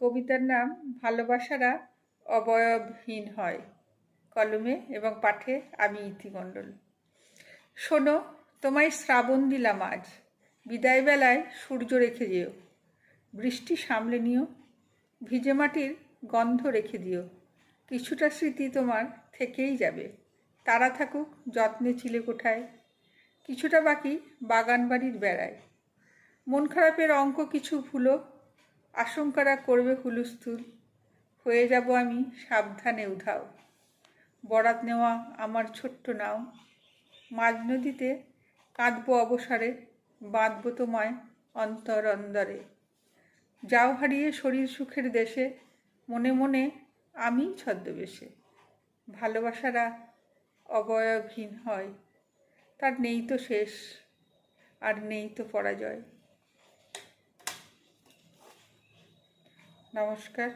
কবিতার নাম ভালোবাসারা অবয়বহীন হয়। কলমে এবং পাঠে আমি ইতিমণ্ডল। শোনো, তোমায় শ্রাবণ দিলাম আজ। বিদায়বেলায় সূর্য রেখে যেও। বৃষ্টি সামলে নিও। ভিজে মাটির গন্ধ রেখে দিও। কিছুটা স্মৃতি তোমার থেকেই যাবে। তারা থাকুক যত্নে চিলে কোঠায়। কিছুটা বাকি বাগান বাড়ির বেড়ায়। মন খারাপের অঙ্ক কিছু ভুলো। আশঙ্কারা করবে হুলুস্থুল। হয়ে যাব আমি সাবধানে উধাও। বরাত নেওয়া আমার ছোট্ট নাও। মাঝ নদীতে কাঁদবো অবসরে, বাঁধব তোমায় অন্তর অন্দরে। যাও হারিয়ে শরীর সুখের দেশে, মনে মনে আমি ছদ্মবেশে। ভালোবাসারা অবয়বহীন হয়, তার নেই তো শেষ, আর নেই তো পরাজয়। নমস্কার